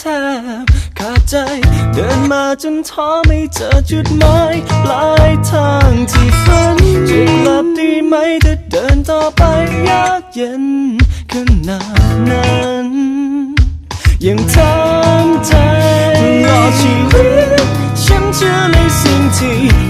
แทบขาดใจ เดินมาจนท้อไม่เจอจุดหมายปลายทางที่ฝันจะกลับดีไหมถ้าเดินต่อไปยากเย็นขนาดนั้นยังทำใจรอชีวิตฉันเชื่อในสิ่งที่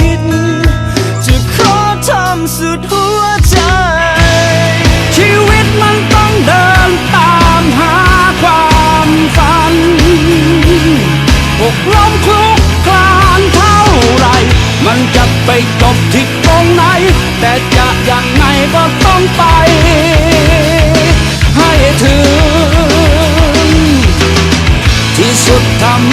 ด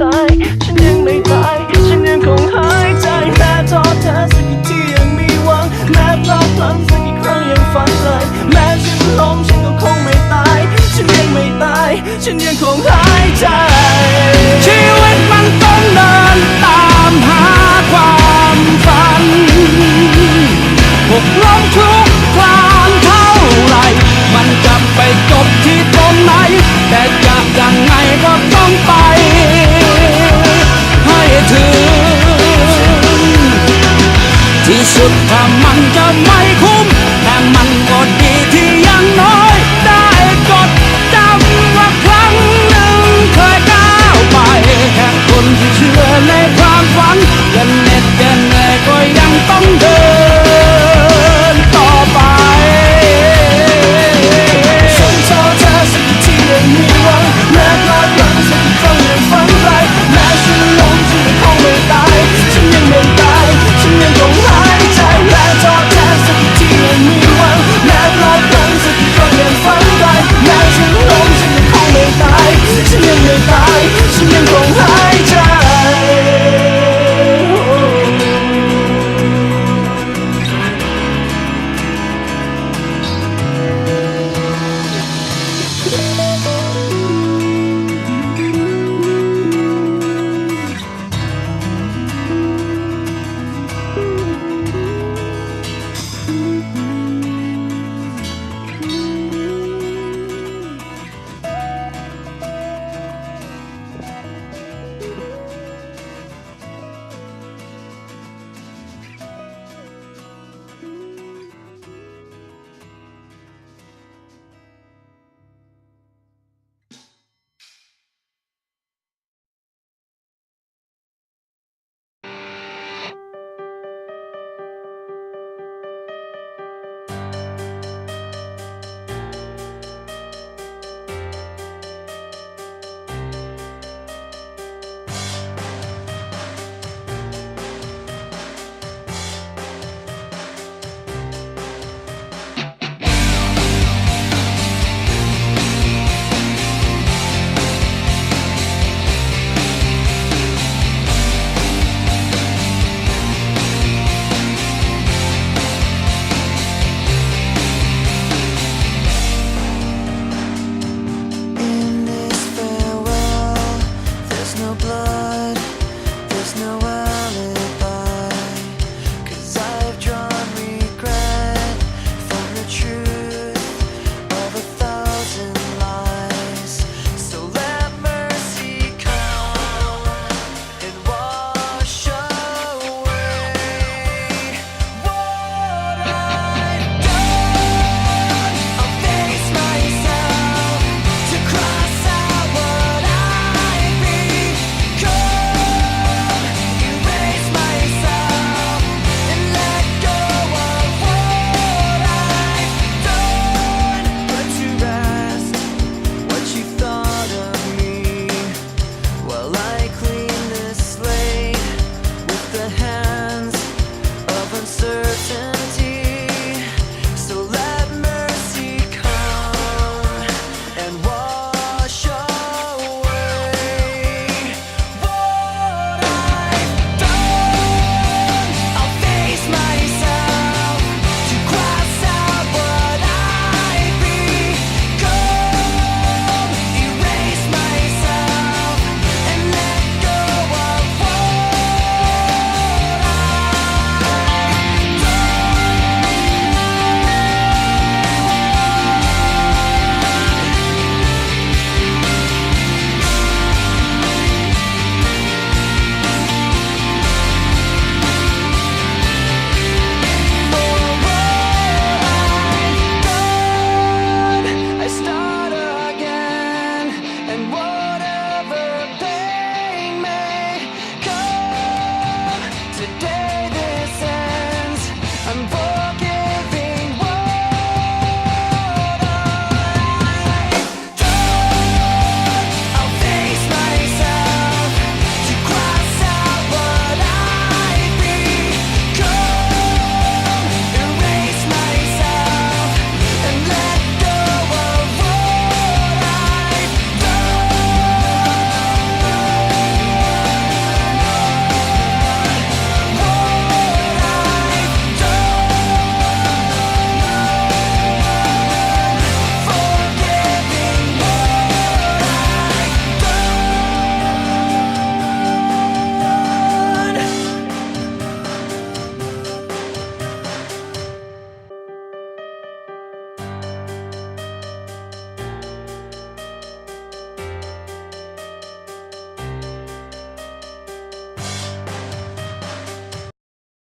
ตาย ฉันยังไม่ตาย ฉันยังคงหายใจแม้โทษเธอสักกี่ทียังมีหวัง แม้พลาดพลั้งสักกี่ครั้งยังฝันเลย แม้ฉันล้มฉันก็คงไม่ตาย ฉันยังไม่ตาย ฉันยังคงหายใจ ที่สุดถ้ามันจะไม่คุ้ม